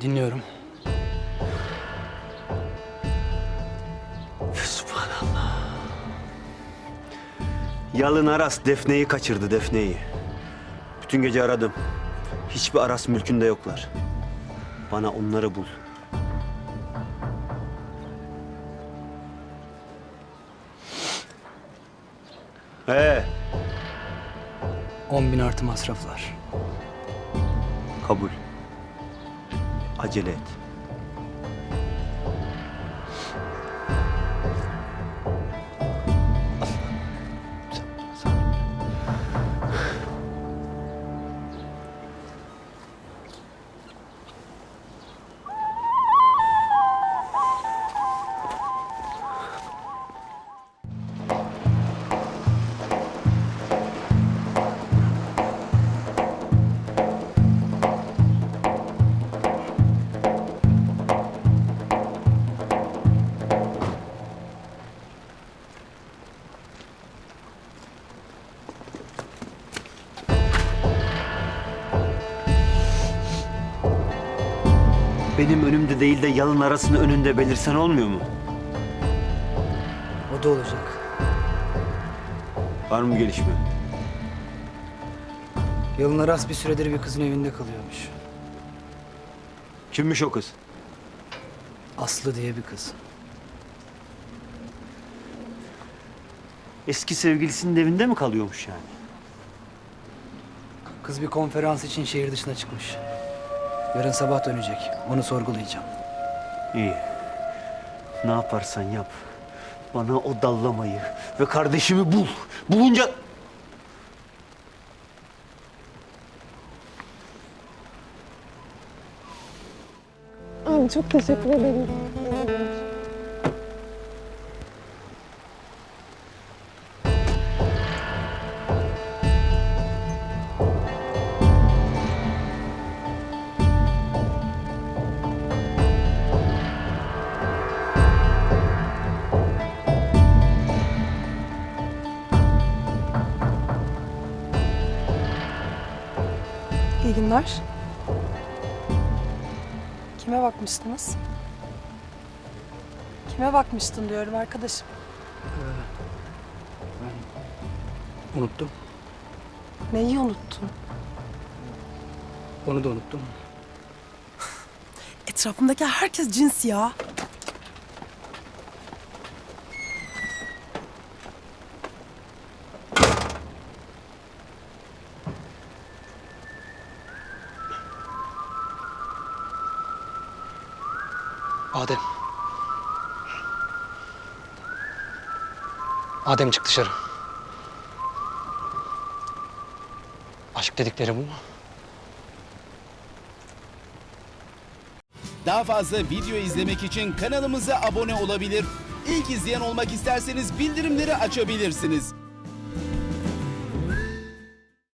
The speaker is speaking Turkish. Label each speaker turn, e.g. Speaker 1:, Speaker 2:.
Speaker 1: Dinliyorum.
Speaker 2: Subhanallah. Yalın Aras Defne'yi kaçırdı Defne'yi. Bütün gece aradım. Hiçbir Aras mülkünde yoklar. Bana onları bul. Ee,
Speaker 1: 10 bin artı masraflar.
Speaker 2: kabul. Acele et. Benim önümde değil de yalın arasının önünde belirsen olmuyor mu?
Speaker 1: O da olacak.
Speaker 2: Var mı gelişme?
Speaker 1: Yalın Aras bir süredir bir kızın evinde kalıyormuş.
Speaker 2: Kimmiş o kız?
Speaker 1: Aslı diye bir kız.
Speaker 2: Eski sevgilisinin evinde mi kalıyormuş yani?
Speaker 1: Kız bir konferans için şehir dışına çıkmış. Yarın sabah dönecek. Onu sorgulayacağım.
Speaker 2: İyi. Ne yaparsan yap. Bana o dallamayı ve kardeşimi bul. Bulunca...
Speaker 3: Abi çok teşekkür ederim.
Speaker 4: İyi günler. Kime bakmıştınız? Kime bakmıştın diyorum arkadaşım.
Speaker 1: Unuttum.
Speaker 4: Neyi unuttun?
Speaker 1: Onu da unuttum.
Speaker 4: Etrafımdaki herkes cins ya.
Speaker 1: Adem. Adem çık dışarı. Aşk dedikleri bu mu?
Speaker 5: Daha fazla video izlemek için kanalımıza abone olabilir. İlk izleyen olmak isterseniz bildirimleri açabilirsiniz.